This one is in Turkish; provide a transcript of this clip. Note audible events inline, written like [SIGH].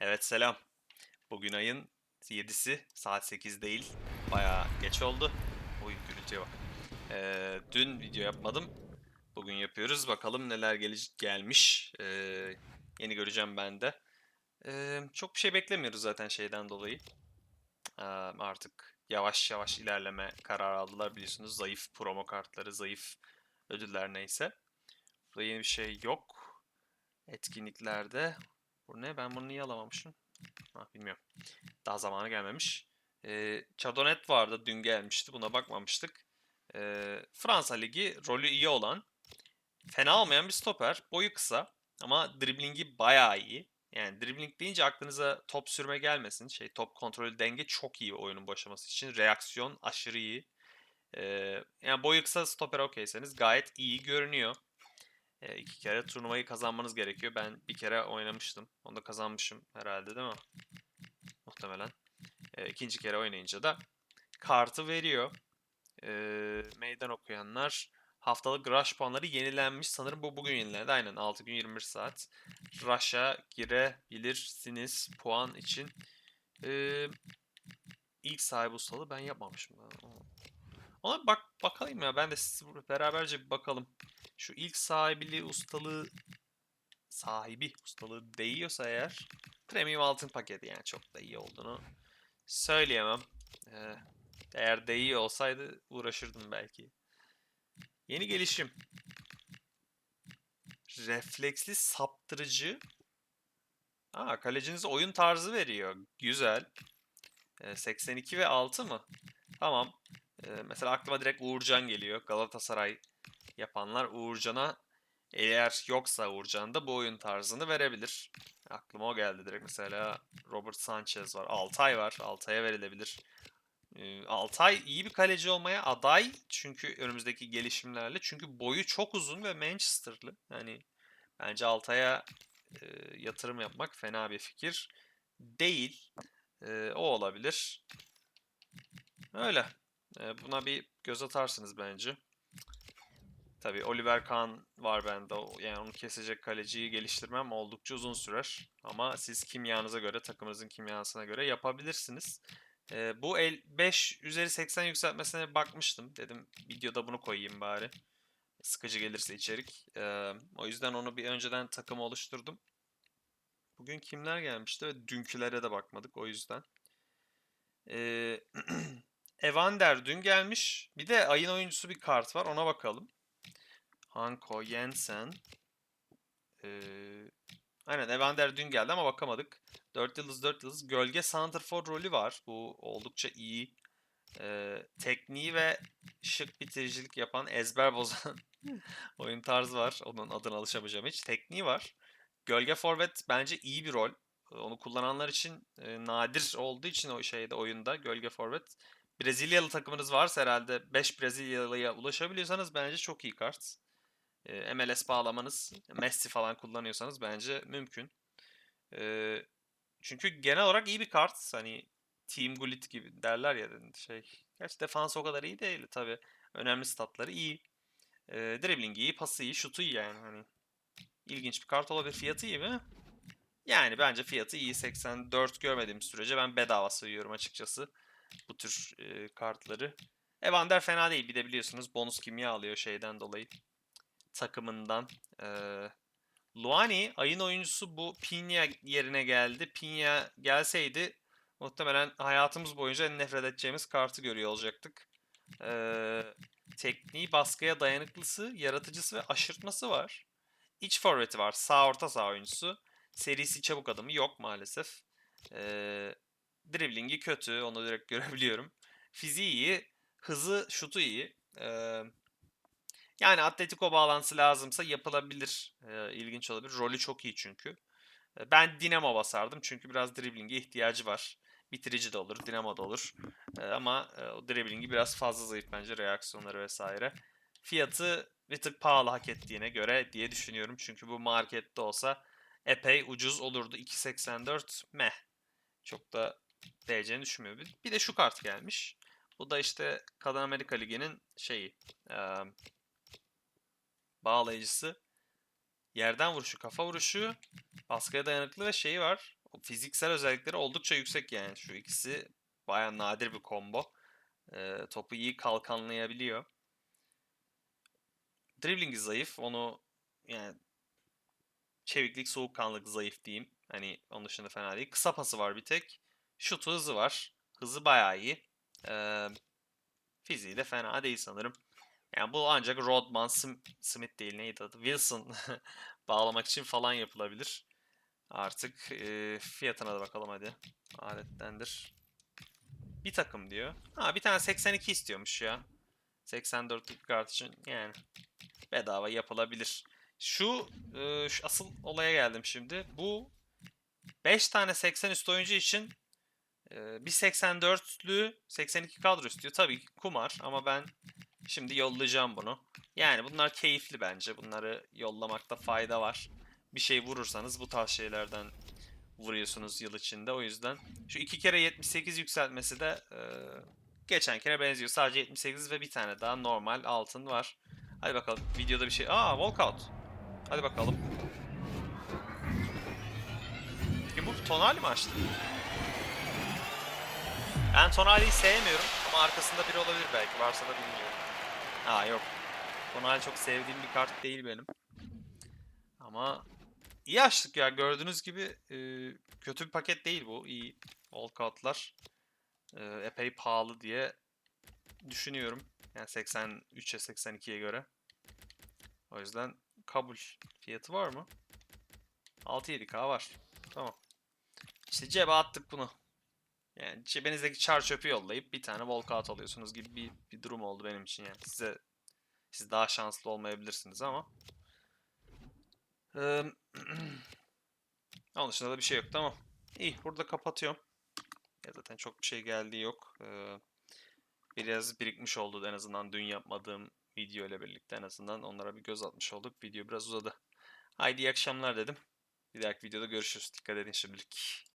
Evet selam. Bugün ayın 7'si saat 8 değil. Bayağı geç oldu. Oy gürültüye bak. Ee, dün video yapmadım. Bugün yapıyoruz. Bakalım neler gele- gelmiş. Ee, yeni göreceğim ben de. Ee, çok bir şey beklemiyoruz zaten şeyden dolayı. Ee, artık yavaş yavaş ilerleme kararı aldılar biliyorsunuz. Zayıf promo kartları, zayıf ödüller neyse. Burada yeni bir şey yok. Etkinliklerde. Bu ne? Ben bunu niye alamamışım? Ha, bilmiyorum. Daha zamanı gelmemiş. Ee, Chardonnay vardı. Dün gelmişti. Buna bakmamıştık. Ee, Fransa Ligi rolü iyi olan, fena olmayan bir stoper. Boyu kısa ama driblingi bayağı iyi. Yani dribbling deyince aklınıza top sürme gelmesin. Şey top kontrolü denge çok iyi oyunun başlaması için. Reaksiyon aşırı iyi. Ee, yani boyu kısa stoper okeyseniz gayet iyi görünüyor. Ee, iki kere turnuvayı kazanmanız gerekiyor. Ben bir kere oynamıştım. Onu da kazanmışım herhalde değil mi? Muhtemelen. Ee, ikinci kere oynayınca da kartı veriyor. Ee, meydan okuyanlar haftalık rush puanları yenilenmiş. Sanırım bu bugün yenilendi. Aynen 6 gün 21 saat. Rush'a girebilirsiniz puan için. Ee, ilk sahibi ustalı ben yapmamışım. Ona bak bakalım ya. Ben de siz beraberce bir bakalım. Şu ilk sahibili ustalığı sahibi ustalığı değiyorsa eğer premium altın paketi yani çok da iyi olduğunu söyleyemem. Ee, eğer değiyor olsaydı uğraşırdım belki. Yeni gelişim. Refleksli saptırıcı. Aa, kalecinize oyun tarzı veriyor. Güzel. Ee, 82 ve 6 mı? Tamam. Ee, mesela aklıma direkt Uğurcan geliyor. Galatasaray yapanlar Uğurcan'a eğer yoksa Uğurcan'da bu oyun tarzını verebilir. Aklıma o geldi direkt. Mesela Robert Sanchez var. Altay var. Altay'a verilebilir. Ee, Altay iyi bir kaleci olmaya aday. Çünkü önümüzdeki gelişimlerle. Çünkü boyu çok uzun ve Manchester'lı. Yani bence Altay'a e, yatırım yapmak fena bir fikir değil. Ee, o olabilir. Öyle. Ee, buna bir göz atarsınız bence. Tabii Oliver Kahn var bende. Yani onu kesecek kaleciyi geliştirmem oldukça uzun sürer. Ama siz kimyanıza göre, takımınızın kimyasına göre yapabilirsiniz. Ee, bu el 5 üzeri 80 yükseltmesine bakmıştım. Dedim videoda bunu koyayım bari. Sıkıcı gelirse içerik. Ee, o yüzden onu bir önceden takım oluşturdum. Bugün kimler gelmişti ve dünkülere de bakmadık o yüzden. Ee, [CLEARS THROAT] Evander dün gelmiş. Bir de ayın oyuncusu bir kart var. Ona bakalım. Hanko Jensen. Ee, aynen Evander dün geldi ama bakamadık. 4 yıldız 4 yıldız. Gölge Santrfor rolü var. Bu oldukça iyi. Ee, tekniği ve şık bitiricilik yapan, ezber bozan [LAUGHS] oyun tarzı var. Onun adına alışamayacağım hiç. Tekniği var. Gölge Forvet bence iyi bir rol. Onu kullananlar için e, nadir olduğu için o şeyde oyunda Gölge Forvet. Brezilyalı takımınız varsa herhalde 5 Brezilyalıya ulaşabiliyorsanız bence çok iyi kart. E, MLS bağlamanız, Messi falan kullanıyorsanız bence mümkün. E, çünkü genel olarak iyi bir kart. Hani Team Gullit gibi derler ya şey. Gerçi defans o kadar iyi değil tabi. Önemli statları iyi. E, dribbling iyi, pası iyi, şutu iyi yani. Hani ilginç bir kart olabilir. Fiyatı iyi mi? Yani bence fiyatı iyi. 84 görmediğim sürece ben bedava sayıyorum açıkçası bu tür e, kartları. Evander fena değil. Bir de biliyorsunuz bonus kimya alıyor şeyden dolayı. Takımından. E, Luani ayın oyuncusu bu Pinya yerine geldi. Pinya gelseydi muhtemelen hayatımız boyunca en nefret edeceğimiz kartı görüyor olacaktık. E, tekniği, baskıya dayanıklısı, yaratıcısı ve aşırtması var. İç forveti var. Sağ orta sağ oyuncusu. Serisi çabuk adımı yok maalesef. Ee, driblingi kötü. Onu direkt [LAUGHS] görebiliyorum. Fiziği iyi. Hızı, şutu iyi. Ee, yani Atletico bağlantısı lazımsa yapılabilir. Ee, ilginç olabilir. Rolü çok iyi çünkü. Ee, Ben Dinamo basardım çünkü biraz driblinge ihtiyacı var. Bitirici de olur, Dinamo da olur. Ee, ama e, o driblingi biraz fazla zayıf bence reaksiyonları vesaire. Fiyatı bir tık pahalı hak ettiğine göre diye düşünüyorum. Çünkü bu markette olsa epey ucuz olurdu. 2.84 meh. Çok da değeceğini düşünmüyorum. Bir- de şu kart gelmiş. Bu da işte Kadın Amerika Ligi'nin şeyi eee, bağlayıcısı. Yerden vuruşu, kafa vuruşu, baskıya dayanıklı ve şeyi var. O fiziksel özellikleri oldukça yüksek yani. Şu ikisi baya nadir bir combo. Ee, topu iyi kalkanlayabiliyor. Dribling'i zayıf. Onu yani çeviklik, soğukkanlılık zayıf diyeyim. Hani onun dışında fena değil. Kısa pası var bir tek. Şutu hızı var. Hızı bayağı iyi. Ee, fiziği de fena değil sanırım. Yani bu ancak Rodman, Smith değil neydi adı? Wilson [LAUGHS] bağlamak için falan yapılabilir. Artık e, fiyatına da bakalım hadi. Aletlendir. Bir takım diyor. Ha bir tane 82 istiyormuş ya. 84'lük kart için yani bedava yapılabilir. Şu, e, şu asıl olaya geldim şimdi. Bu 5 tane 80 üstü oyuncu için e, bir 84'lü 82 kadro istiyor. Tabii kumar ama ben şimdi yollayacağım bunu. Yani bunlar keyifli bence. Bunları yollamakta fayda var. Bir şey vurursanız bu tarz şeylerden vuruyorsunuz yıl içinde. O yüzden şu iki kere 78 yükseltmesi de e, geçen kere benziyor. Sadece 78 ve bir tane daha normal altın var. Hadi bakalım videoda bir şey. Aa walkout. Hadi bakalım. Kim bu? Tonali mi açtı? Ben Tonali'yi sevmiyorum ama arkasında biri olabilir belki. Varsa da bilmiyorum. Aa yok. Tonali çok sevdiğim bir kart değil benim. Ama iyi açtık ya. Gördüğünüz gibi e, kötü bir paket değil bu. İyi walkoutlar. E, epey pahalı diye düşünüyorum. Yani 83'e 82'ye göre. O yüzden kabul. Fiyatı var mı? 6-7K var. Tamam. İşte cebe attık bunu. Yani cebinizdeki çar çöpü yollayıp bir tane walkout alıyorsunuz gibi bir, bir durum oldu benim için yani. Size siz daha şanslı olmayabilirsiniz ama. Eee, [CLEARS THROAT] Onun dışında da bir şey yok. Tamam. İyi. Burada kapatıyorum. Ya zaten çok bir şey geldiği yok. Eee, biraz birikmiş oldu en azından dün yapmadığım video ile birlikte en azından onlara bir göz atmış olduk. Video biraz uzadı. Haydi iyi akşamlar dedim. Bir dahaki videoda görüşürüz. Dikkat edin şimdilik.